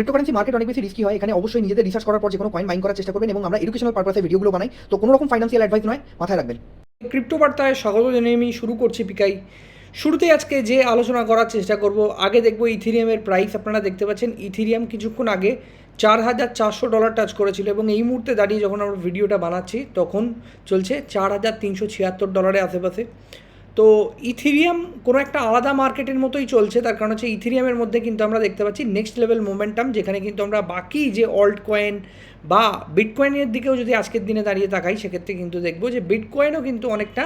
Cryptocurrency market অনেক বেশি risky হয়, এখানে অবশ্যই নিজেদের রিসার্চ করার পর যে কোনো কয়েন মাইন করার চেষ্টা করবেন এবং আমরা এডুকেশনাল পারপাসে ভিডিওগুলো বানাই। তো কোনো রকম ফাইন্যান্সিয়াল অ্যাডভাইস নয়, মাথায় রাখবেন। ক্রিপ্টো বার্তায় স্বাগত জানিয়ে আমি শুরু করছি পিকাই। শুরুতে আজকে যে আলোচনা করার চেষ্টা করব, আগে দেখব ইথিরিয়ামের প্রাইস আপনারা দেখতে পাচ্ছেন ইথিরিয়াম কিছুক্ষণ আগে চার হাজার চারশো ডলার টাচ করেছিল এবং এই মুহূর্তে দাঁড়িয়ে যখন আমরা ভিডিওটা বানাচ্ছি, তখন চলছে চার হাজার তিনশো ছিয়াত্তর ডলারের আশেপাশে। তো ইথিরিয়াম কোনো একটা আলাদা মার্কেটের মতোই চলছে, তার কারণ হচ্ছে ইথিরিয়ামের মধ্যে কিন্তু আমরা দেখতে পাচ্ছি নেক্সট লেভেল মোমেন্টাম যেখানে কিন্তু আমরা বাকি যে অল্ট কয়েন বা বিটকয়েনের দিকেও যদি আজকের দিনে দাঁড়িয়ে তাকাই, সেক্ষেত্রে কিন্তু দেখব যে বিটকয়েনও কিন্তু অনেকটা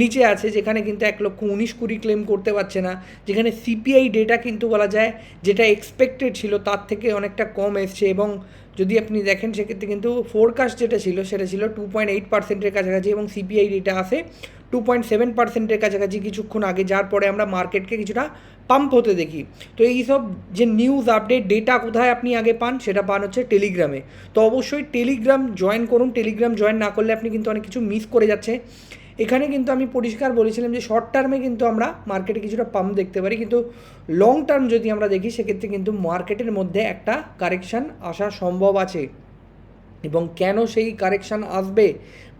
নিচে আছে, যেখানে কিন্তু এক লক্ষ উনিশ কুড়ি ক্লেম করতে পারছে না, যেখানে সিপিআই ডেটা কিন্তু বলা যায় যেটা এক্সপেক্টেড ছিল, তার থেকে অনেকটা কম এসছে এবং যদি আপনি দেখেন, সেক্ষেত্রে কিন্তু ফোরকাস্ট যেটা ছিল, সেটা ছিল টু পয়েন্ট এইট পার্সেন্টের কাছাকাছি এবং সিপিআই ডেটা আসে টু পয়েন্ট সেভেন পার্সেন্টের কাছাকাছি কিছুক্ষণ আগে, যার পরে আমরা মার্কেটকে কিছুটা পাম্প হতে দেখি। তো এই সব যে নিউজ আপডেট ডেটা কোথায় আপনি আগে পান, সেটা পান হচ্ছে টেলিগ্রামে তো অবশ্যই টেলিগ্রাম জয়েন করুন। টেলিগ্রাম জয়েন না করলে আপনি কিন্তু অনেক কিছু মিস করে যাচ্ছে। এখানে কিন্তু আমি পরিষ্কার বলেছিলাম যে শর্ট টার্মে কিন্তু আমরা মার্কেটে কিছুটা পাম্প দেখতে পারি। কিন্তু লং টার্ম যদি আমরা দেখি, সেক্ষেত্রে কিন্তু মার্কেটের মধ্যে একটা কারেকশান আসা সম্ভব আছে। এবং কেন সেই কারেকশান আসবে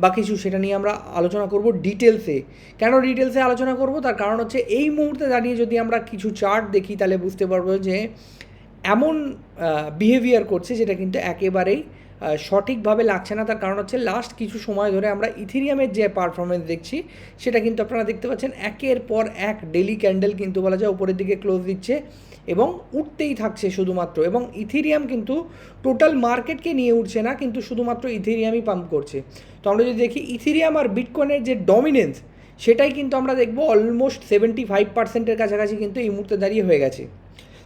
বা কিছু সেটা নিয়ে আমরা আলোচনা করব ডিটেলসে কেন ডিটেলসে আলোচনা করব? তার কারণ হচ্ছে এই মুহূর্তে দাঁড়িয়ে যদি আমরা কিছু চার্ট দেখি, তাহলে বুঝতে পারব যে এমন বিহেভিয়ার করছে যেটা কিন্তু একেবারেই সঠিকভাবে লাগছে না। তার কারণ হচ্ছে লাস্ট কিছু সময় ধরে আমরা ইথিরিয়ামের যে পারফরমেন্স দেখছি, সেটা কিন্তু আপনারা দেখতে পাচ্ছেন একের পর এক ডেলি ক্যান্ডেল কিন্তু বলা যায় উপরের দিকে ক্লোজ দিচ্ছে। এবং উঠতেই থাকছে শুধুমাত্র। এবং ইথিরিয়াম কিন্তু টোটাল মার্কেটকে নিয়ে উঠছে না, কিন্তু শুধুমাত্র ইথিরিয়ামই পাম্প করছে। তো আমরা যদি দেখি, ইথিরিয়াম আর বিটকয়েনের যে ডমিনেন্স সেটাই কিন্তু আমরা দেখব অলমোস্ট সেভেন্টি ফাইভ পার্সেন্টের কাছাকাছি কিন্তু এই মুহূর্তে দাঁড়িয়ে হয়ে গেছে।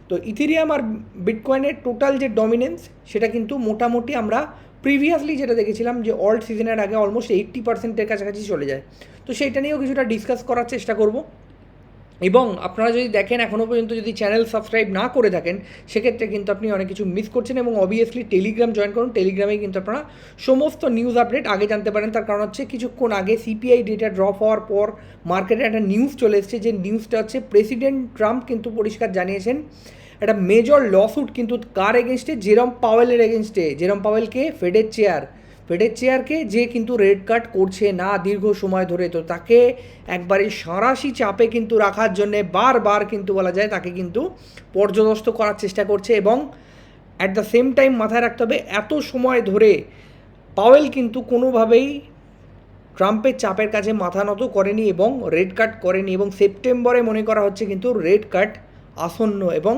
তো ইথিরিয়াম আর বিটকয়েনের টোটাল যে ডমিনেন্স সেটা কিন্তু মোটামুটি আমরা প্রিভিয়াসলি যেটা দেখেছিলাম যে অল্ড সিজনের আগে অলমোস্ট এইট্টি পার্সেন্টের কাছাকাছি চলে যায়। তো সেইটা নিয়েও কিছুটা ডিসকাস করার চেষ্টা করব। এবং আপনারা যদি দেখেন এখনও পর্যন্ত যদি চ্যানেল সাবস্ক্রাইব না করে থাকেন, সেক্ষেত্রে কিন্তু আপনি অনেক কিছু মিস করছেন এবং অবভিয়াসলি টেলিগ্রাম জয়েন করুন। টেলিগ্রামে কিন্তু আপনারা সমস্ত নিউজ আপডেট আগে জানতে পারেন। তার কারণ হচ্ছে কিছুক্ষণ আগে সিপিআই ডেটা ড্রপ হওয়ার পর মার্কেটে একটা নিউজ চলে এসেছে। যে নিউজটা হচ্ছে প্রেসিডেন্ট ট্রাম্প কিন্তু পরিষ্কার জানিয়েছেন, একটা মেজর লসুট কিন্তু কার এগেনস্টে জেরম পাওয়েলের এগেনস্টে জেরম পাওয়েলকে ফেডের চেয়ার ফেডের চেয়ারকে যে কিন্তু রেড কাট করছে না দীর্ঘ সময় ধরে, তো তাকে একবারে সাঁড়াশি চাপে কিন্তু রাখার জন্যে বারবার কিন্তু বলা যায় তাকে কিন্তু পর্যদস্ত করার চেষ্টা করছে এবং অ্যাট দ্য সেম টাইম মাথায় রাখতে হবে, এত সময় ধরে পাওয়েল কিন্তু কোনোভাবেই ট্রাম্পের চাপের কাছে মাথা নত করেনি এবং রেড কাট করেনি এবং সেপ্টেম্বরে মনে করা হচ্ছে কিন্তু রেড কাট আসন্ন এবং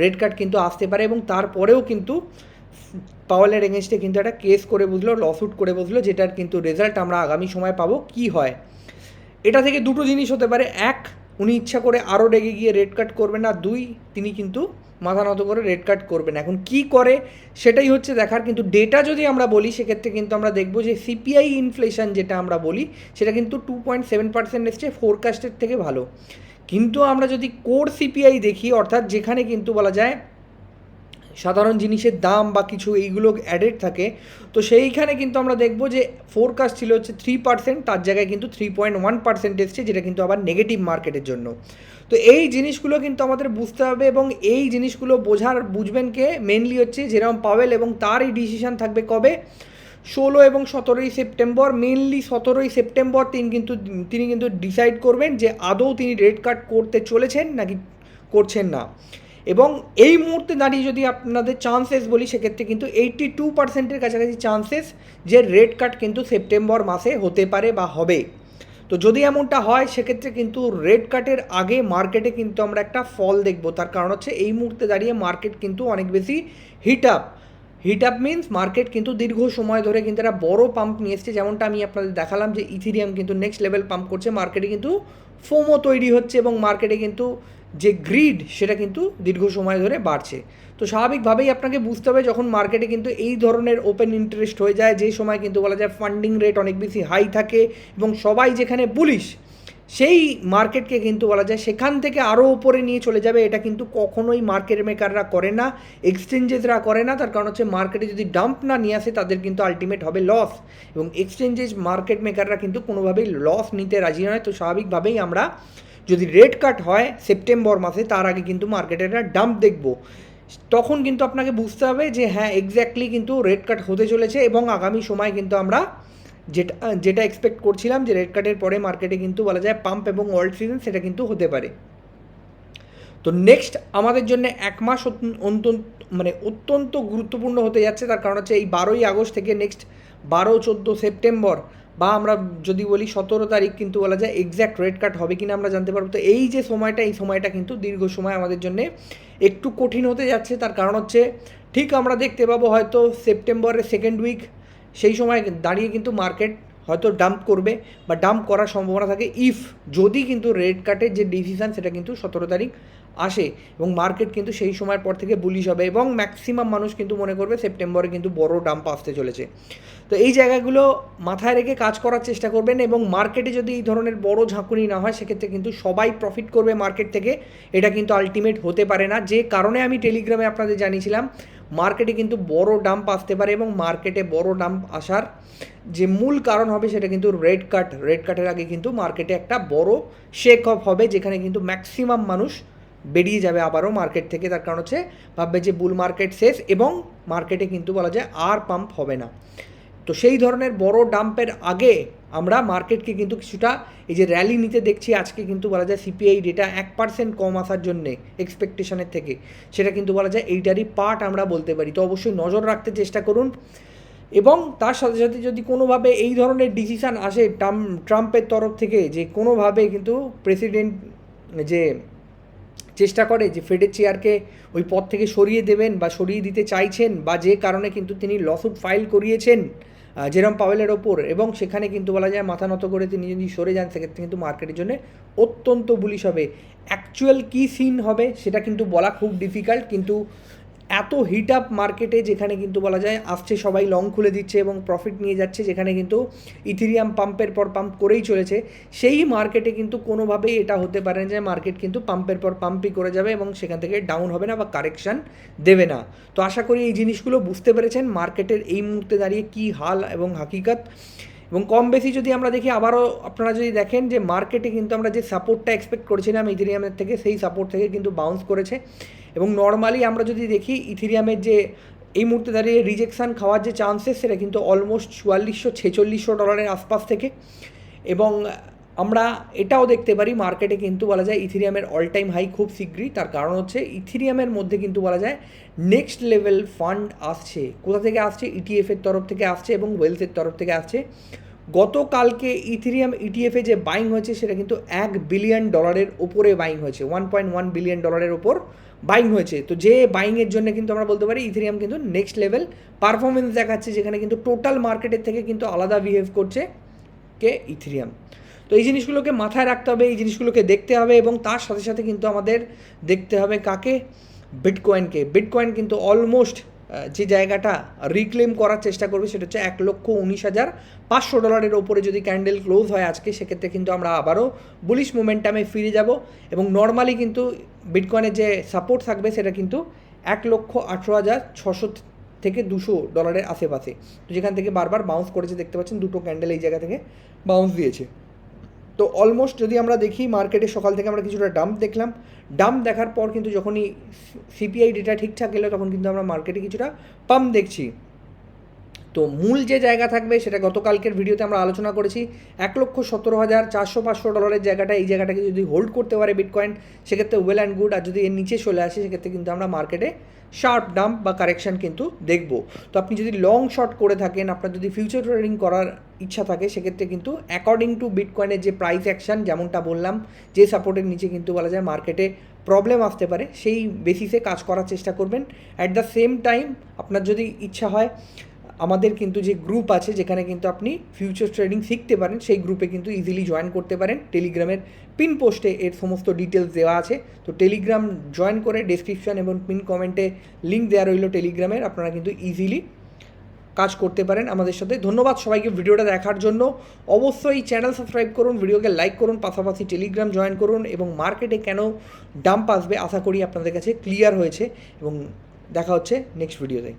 রেড কাট কিন্তু আসতে পারে এবং তারপরেও কিন্তু পাওয়ালের এগেনস্টে কিন্তু একটা কেস করে বুঝলো লসুট করে বুঝলো যেটার কিন্তু রেজাল্ট আমরা আগামী সময় পাবো। কি হয়? এটা থেকে দুটো জিনিস হতে পারে। এক, উনি ইচ্ছা করে আরও রেগে গিয়ে রেড কাট করবেন না। দুই, তিনি কিন্তু মাথা নত করে রেড কাট করবেন। এখন কি করে? সেটাই হচ্ছে দেখার। কিন্তু ডেটা যদি আমরা বলি, সেক্ষেত্রে কিন্তু আমরা দেখব যে সিপিআই ইনফ্লেশন যেটা আমরা বলি, সেটা কিন্তু টু পয়েন্ট সেভেন পার্সেন্ট এসছে ফোরকাস্টের থেকে ভালো। কিন্তু আমরা যদি কোর সিপিআই দেখি, অর্থাৎ যেখানে কিন্তু বলা যায় সাধারণ জিনিসের দাম বা কিছু এইগুলো অ্যাডেড থাকে, তো সেইখানে কিন্তু আমরা দেখব যে ফোরকাস্ট ছিল হচ্ছে থ্রি পার্সেন্ট তার জায়গায় কিন্তু থ্রি পয়েন্ট ওয়ান পার্সেন্ট এসছে, যেটা কিন্তু আবার নেগেটিভ মার্কেটের জন্য। তো এই জিনিসগুলো কিন্তু আমাদের বুঝতে হবে এবং এই জিনিসগুলো বোঝার, বুঝবেন কে? মেনলি হচ্ছে যেরকম পাওয়েল এবং তার এই ডিসিশন থাকবে কবে? ষোলো এবং সতেরোই সেপ্টেম্বর মেনলি সতেরোই সেপ্টেম্বর তিনি কিন্তু তিনি কিন্তু ডিসাইড করবেন যে আদৌ তিনি রেড কার্ড করতে চলেছেন নাকি করছেন না। এবং এই মুহূর্তে দাঁড়িয়ে যদি আপনাদের চান্সেস বলি, সেক্ষেত্রে কিন্তু এইট্টি টু পার্সেন্টের কাছাকাছি চান্সেস যে রেড কাট কিন্তু সেপ্টেম্বর মাসে হতে পারে বা হবে। তো যদি এমনটা হয়, সেক্ষেত্রে কিন্তু রেড কাটের আগে মার্কেটে কিন্তু আমরা একটা ফল দেখব। তার কারণ হচ্ছে, এই মুহূর্তে দাঁড়িয়ে মার্কেট কিন্তু অনেক বেশি heat up heat up means market কিন্তু দীর্ঘ সময় ধরে কিন্তু একটা বড় পাম্প নিয়ে এসছে। যেমনটা আমি আপনাদের দেখালাম যে ইথিরিয়াম কিন্তু নেক্সট লেভেল পাম্প করছে। মার্কেটে কিন্তু ফোমো তৈরি হচ্ছে এবং মার্কেটে কিন্তু যে গ্রিড সেটা কিন্তু দীর্ঘ সময় ধরে বাড়ছে। তো স্বাভাবিকভাবেই আপনাকে বুঝতে হবে যখন মার্কেটে কিন্তু এই ধরনের ওপেন ইন্টারেস্ট হয়ে যায়, যে সময় কিন্তু বলা যায় ফান্ডিং রেট অনেক বেশি হাই থাকে এবং সবাই যেখানে বুলিশ সেই মার্কেটকে কিন্তু বলা যায় সেখান থেকে আরও উপরে নিয়ে চলে যাবে। এটা কিন্তু কখনোই মার্কেট মেকাররা করে না এক্সচেঞ্জেসরা করে না। তার কারণ হচ্ছে মার্কেটে যদি ডাম্প না নিয়ে আসে, তাদের কিন্তু আলটিমেট হবে লস এবং এক্সচেঞ্জেস মার্কেট মেকাররা কিন্তু কোনোভাবেই লস নিতে রাজি নয়। তো স্বাভাবিকভাবেই আমরা যদি রেড কাট হয় সেপ্টেম্বর মাসে, তার আগে কিন্তু মার্কেটের একটা ডাম্প দেখব। তখন কিন্তু আপনাকে বুঝতে হবে যে হ্যাঁ এক্স্যাক্টলি কিন্তু রেড কাট হতে চলেছে এবং আগামী সময় কিন্তু আমরা যেটা যেটা এক্সপেক্ট করছিলাম যে রেড কাটের পরে মার্কেটে কিন্তু বলা যায় পাম্প এবং ওয়ার্ল্ড সিজন সেটা কিন্তু হতে পারে। তো নেক্সট আমাদের জন্য এক মাস অত্যন্ত মানে অত্যন্ত গুরুত্বপূর্ণ হতে যাচ্ছে। তার কারণ হচ্ছে এই বারোই আগস্ট থেকে নেক্সট বারো চোদ্দ সেপ্টেম্বর বা আমরা যদি বলি সতেরো তারিখ কিন্তু বলা যায় এক্স্যাক্ট রেড কাট হবে কিনা আমরা জানতে পারব। তো এই যে সময়টা, এই সময়টা কিন্তু দীর্ঘ সময় আমাদের জন্য একটু কঠিন হতে যাচ্ছে। তার কারণ হচ্ছে ঠিক আমরা দেখতে পাবো হয়তো সেপ্টেম্বরের সেকেন্ড উইক সেই সময় দাঁড়িয়ে কিন্তু মার্কেট হয়তো ডাম্প করবে বা ডাম্প করার সম্ভাবনা থাকে। ইফ যদি কিন্তু রেড কাটের যে ডিসিশান সেটা কিন্তু সতেরো তারিখ আসে এবং মার্কেট কিন্তু সেই সময়ের পর থেকে বুলিশ হবে এবং ম্যাক্সিমাম মানুষ কিন্তু মনে করবে সেপ্টেম্বরে কিন্তু বড় ডাম্প আসতে চলেছে। তো এই জায়গাগুলো মাথায় রেখে কাজ করার চেষ্টা করবেন এবং মার্কেটে যদি এই ধরনের বড় ঝাঁকুনি না হয়, সেক্ষেত্রে কিন্তু সবাই প্রফিট করবে মার্কেট থেকে। এটা কিন্তু আলটিমেট হতে পারে না। যে কারণে আমি টেলিগ্রামে আপনাদের জানিয়েছিলাম মার্কেটে কিন্তু বড় ডাম্প আসতে পারে এবং মার্কেটে বড় ডাম্প আসার যে মূল কারণ হবে, সেটা কিন্তু রেড কাট রেড কাটের আগে কিন্তু মার্কেটে একটা বড় শেক অফ হবে, যেখানে কিন্তু ম্যাক্সিমাম মানুষ বেরিয়ে যাবে আবারও মার্কেট থেকে। তার কারণ হচ্ছে ভাববে যে বুল মার্কেট শেষ এবং মার্কেটে কিন্তু বলা যায় আর পাম্প হবে না। তো সেই ধরনের বড় ডাম্পের আগে আমরা মার্কেটকে কিন্তু কিছুটা এই যে র্যালি নিতে দেখছি, আজকে কিন্তু বলা যায় সিপিআই ডেটা এক পার্সেন্ট কম আসার জন্যে এক্সপেকটেশনের থেকে। সেটা কিন্তু বলা যায় এইটারই পার্ট আমরা বলতে পারি। তো অবশ্যই নজর রাখতে চেষ্টা করুন। এবং তার সাথে সাথে যদি কোনোভাবে এই ধরনের ডিসিশান আসে ট্রাম্প ট্রাম্পের তরফ থেকে যে কোনোভাবে কিন্তু প্রেসিডেন্ট যে চেষ্টা করে যে ফেডের চেয়ারকে ওই পদ থেকে সরিয়ে দেবেন বা সরিয়ে দিতে চাইছেন বা যে কারণে কিন্তু তিনি লসুট ফাইল করিয়েছেন জেরম পাওয়েলের ওপর এবং সেখানে কিন্তু বলা যায় মাথা নত করে তিনি যদি সরে যান, সেক্ষেত্রে কিন্তু মার্কেটের জন্য অত্যন্ত বুলিশ হবে। অ্যাকচুয়াল কী সিন হবে সেটা কিন্তু বলা খুব ডিফিকাল্ট কিন্তু এত হিট আপ মার্কেটে যেখানে কিন্তু বলা যায় আসছে, সবাই লং খুলে দিচ্ছে এবং প্রফিট নিয়ে যাচ্ছে, যেখানে কিন্তু ইথিরিয়াম পাম্পের পর পাম্প করেই চলেছে। সেই মার্কেটে কিন্তু কোনোভাবেই এটা হতে পারে যে মার্কেট কিন্তু পাম্পের পর পাম্পই করে যাবে এবং সেখান থেকে ডাউন হবে না বা কারেকশান দেবে না। তো আশা করি এই জিনিসগুলো বুঝতে পেরেছেন মার্কেটের এই মুহূর্তে দাঁড়িয়ে কী হাল এবং হাকিকত। এবং কম বেশি যদি আমরা দেখি, আবারও আপনারা যদি দেখেন যে মার্কেটে কিন্তু আমরা যে সাপোর্টটা এক্সপেক্ট করেছিলাম ইথিরিয়ামের থেকে, সেই সাপোর্ট থেকে কিন্তু বাউন্স করেছে। এবং নর্মালি আমরা যদি দেখি ইথিরিয়ামের যে এই মুহূর্তে দাঁড়িয়ে রিজেকশান খাওয়ার যে চান্সেস সেটা কিন্তু অলমোস্ট চুয়াল্লিশশো ছেচল্লিশশো ডলারের আশপাশ থেকে। এবং আমরা এটাও দেখতে পারি মার্কেটে কিন্তু বলা যায় ইথিরিয়ামের অল টাইম হাই খুব শীঘ্রই। তার কারণ হচ্ছে ইথিরিয়ামের মধ্যে কিন্তু বলা যায় নেক্সট লেভেল ফান্ড আসছে। কোথা থেকে আসছে? ইটিএফের তরফ থেকে আসছে এবং ওয়েলথের তরফ থেকে আসছে। গতকালকে ইথিরিয়াম ইটিএফে যে বাইং হয়েছে, সেটা কিন্তু এক বিলিয়ন ডলারের ওপরে বাইং হয়েছে ওয়ান পয়েন্ট ওয়ান বিলিয়ন ডলারের ওপর বাইং হয়েছে। তো যে বাইংয়ের জন্য কিন্তু আমরা বলতে পারি, ইথিরিয়াম কিন্তু নেক্সট লেভেল পারফরমেন্স দেখাচ্ছে, যেখানে কিন্তু টোটাল মার্কেটের থেকে কিন্তু আলাদা বিহেভ করছে কে ইথিরিয়াম। তো এই জিনিসগুলোকে মাথায় রাখতে হবে, এই জিনিসগুলোকে দেখতে হবে এবং তার সাথে সাথে কিন্তু আমাদের দেখতে হবে কাকে? বিটকয়েনকে বিটকয়েন কিন্তু অলমোস্ট যে জায়গাটা রিক্লেম করার চেষ্টা করবে সেটা হচ্ছে এক লক্ষ উনিশ হাজার পাঁচশো ডলারের ওপরে যদি ক্যান্ডেল ক্লোজ হয় আজকে, সেক্ষেত্রে কিন্তু আমরা আবারও বুলিশ মোমেন্টামে ফিরে যাব এবং নর্মালি কিন্তু বিটকয়েনের যে সাপোর্ট থাকবে সেটা কিন্তু এক লক্ষ আঠেরো হাজার ছশো থেকে দুশো ডলারের আশেপাশে। তো যেখান থেকে বারবার বাউন্স করেছে, দেখতে পাচ্ছেন দুটো ক্যান্ডেল এই জায়গা থেকে বাউন্স দিয়েছে। তো অলমোস্ট যদি আমরা দেখি মার্কেটে সকাল থেকে আমরা কিছুটা ডাম্প দেখলাম। ডাম্প দেখার পর কিন্তু যখনই সিপিআই ডেটা ঠিকঠাক এলো, তখন কিন্তু আমরা মার্কেটে কিছুটা পাম্প দেখছি। তো মূল যে জায়গা থাকবে সেটা গতকালকের ভিডিওতে আমরা আলোচনা করেছি। এক লক্ষ সতেরো হাজার চারশো পাঁচশো ডলারের জায়গাটা, এই জায়গাটাকে যদি হোল্ড করতে পারে বিটকয়েন সেক্ষেত্রে ওয়েল অ্যান্ড গুড আর যদি এর নিচে চলে আসে, সেক্ষেত্রে কিন্তু আমরা মার্কেটে শার্প ডাম্প বা কারেকশন কিন্তু দেখব। তো আপনি যদি লং শর্ট করে থাকেন, আপনার যদি ফিউচার ট্রেডিং করার ইচ্ছা থাকে, সেক্ষেত্রে কিন্তু অ্যাকর্ডিং টু বিটকয়েনের যে প্রাইস অ্যাকশন যেমনটা বললাম, যে সাপোর্টের নিচে কিন্তু বলা যায় মার্কেটে প্রবলেম আসতে পারে, সেই বেসিসে কাজ করার চেষ্টা করবেন। অ্যাট দ্য সেম টাইম আপনার যদি ইচ্ছা হয় আমাদের কিন্তু যে গ্রুপ আছে, যেখানে কিন্তু আপনি ফিউচার ট্রেডিং শিখতে পারেন, সেই গ্রুপে কিন্তু ইজিলি জয়েন করতে পারেন। টেলিগ্রামের পিন পোস্টে এর সমস্ত ডিটেলস দেওয়া আছে। তো টেলিগ্রাম জয়েন করে ডেসক্রিপশন এবং পিন কমেন্টে লিঙ্ক দেওয়া রইল টেলিগ্রামের আপনারা কিন্তু ইজিলি কাজ করতে পারেন আমাদের সাথে। ধন্যবাদ সবাইকে ভিডিওটা দেখার জন্য। অবশ্যই চ্যানেল সাবস্ক্রাইব করুন ভিডিওকে লাইক করুন, পাশাপাশি টেলিগ্রাম জয়েন করুন এবং মার্কেটে কেন ডাম্প আসবে আশা করি আপনাদের কাছে ক্লিয়ার হয়েছে। এবং দেখা হচ্ছে নেক্সট ভিডিওতে